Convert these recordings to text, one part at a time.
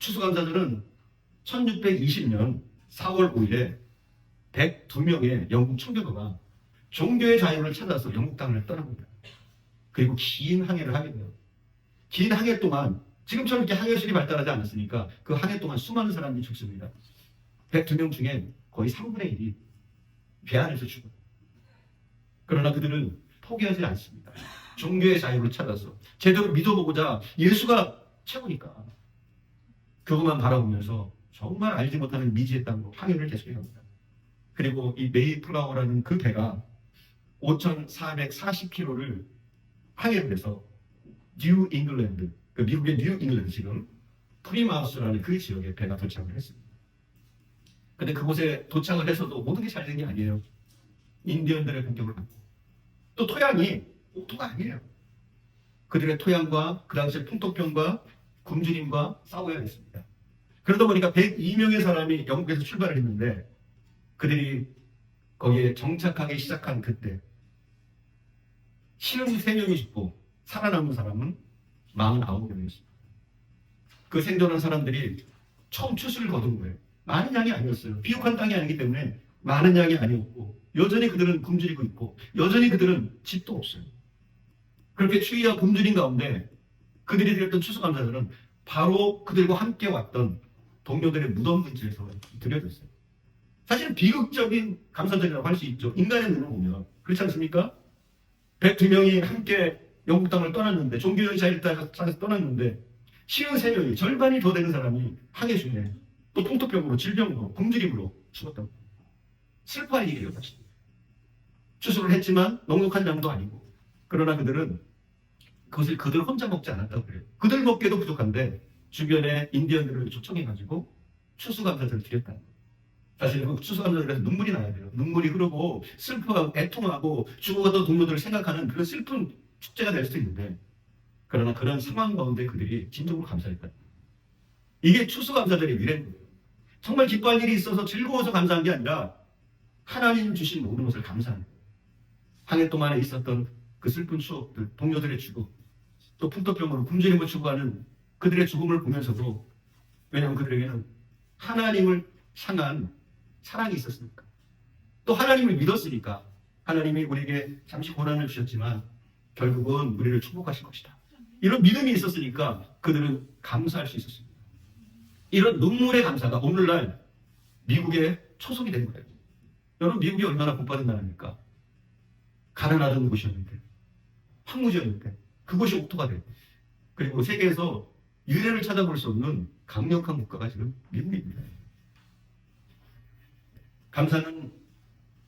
추수감사절은 1620년 4월 5일에 102명의 영국 청교도가 종교의 자유를 찾아서 영국 땅을 떠납니다. 그리고 긴 항해를 하게 돼요. 긴 항해 동안 지금처럼 이렇게 항해술이 발달하지 않았으니까 그 항해 동안 수많은 사람들이 죽습니다. 102명 중에 거의 3분의 1이 배 안에서 죽어요. 그러나 그들은 포기하지 않습니다. 종교의 자유를 찾아서 제대로 믿어보고자 예수가 최고니까 그것만 바라보면서 정말 알지 못하는 미지의 땅으로 항해를 계속합니다. 그리고 이 메이플라워라는 그 배가 5,440km를 항해를 해서 뉴 잉글랜드, 그 미국의 뉴 잉글랜드 지금 프리마우스라는 그 지역에 배가 도착을 했습니다. 근데 그곳에 도착을 해서도 모든 게 잘 된 게 아니에요. 인디언들의 공격을 받고 또 토양이 옥토가 아니에요. 그들의 토양과 그 당시의 풍토병과 굶주림과 싸워야 했습니다. 그러다 보니까 102명의 사람이 영국에서 출발을 했는데 그들이 거기에 정착하기 시작한 그때 73명이 죽고 살아남은 사람은 49명이었습니다. 그 생존한 사람들이 처음 추수를 거둔 거예요. 많은 양이 아니었어요. 비옥한 땅이 아니기 때문에 많은 양이 아니었고 여전히 그들은 굶주리고 있고 여전히 그들은 집도 없어요. 그렇게 추위와 굶주린 가운데 그들이 드렸던 추수감사들은 바로 그들과 함께 왔던 동료들의 무덤 근처에서 드려졌어요. 사실 비극적인 감사절이라고 할 수 있죠. 인간의 눈을 보면 그렇지 않습니까? 102명이 함께 영국 땅을 떠났는데 종교의 자유를 따라서 떠났는데 쉬운 세 명이 절반이 더 되는 사람이 항해 중에 또 풍토병으로 질병으로 굶주림으로 죽었다고 슬퍼할 일이에요 사실 추수를 했지만 넉넉한 양도 아니고 그러나 그들은 그것을 그들 혼자 먹지 않았다고 그래요. 그들 먹기에도 부족한데 주변에 인디언들을 초청해가지고 추수감사절을 드렸다는 거예요. 사실 그 추수감사절에서 눈물이 나야 돼요. 눈물이 흐르고 슬퍼하고 애통하고 죽어가던 동료들을 생각하는 그런 슬픈 축제가 될 수도 있는데 그러나 그런 상황 가운데 그들이 진정으로 감사했다 이게 추수감사절의 미래인 거예요. 정말 기뻐할 일이 있어서 즐거워서 감사한 게 아니라 하나님 주신 모든 것을 감사하는 거예요. 한 해 동안에 있었던 그 슬픈 추억들, 동료들의 죽음, 또 풍토병으로 굶주림을 추구하는 그들의 죽음을 보면서도 왜냐하면 그들에게는 하나님을 향한 사랑이 있었으니까 또 하나님을 믿었으니까 하나님이 우리에게 잠시 고난을 주셨지만 결국은 우리를 축복하실 것이다. 이런 믿음이 있었으니까 그들은 감사할 수 있었습니다. 이런 눈물의 감사가 오늘날 미국에 초속이 된 거예요. 여러분 미국이 얼마나 복받은 나라입니까? 가난하던 곳이었는데 황무지였는데 그곳이 옥토가 되고 그리고 세계에서 유례를 찾아볼 수 없는 강력한 국가가 지금 미국입니다. 감사는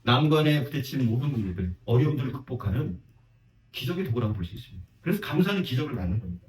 난관에 부딪히는 모든 문제들, 어려움들을 극복하는 기적의 도구라고 볼 수 있습니다. 그래서 감사는 기적을 낳는 겁니다.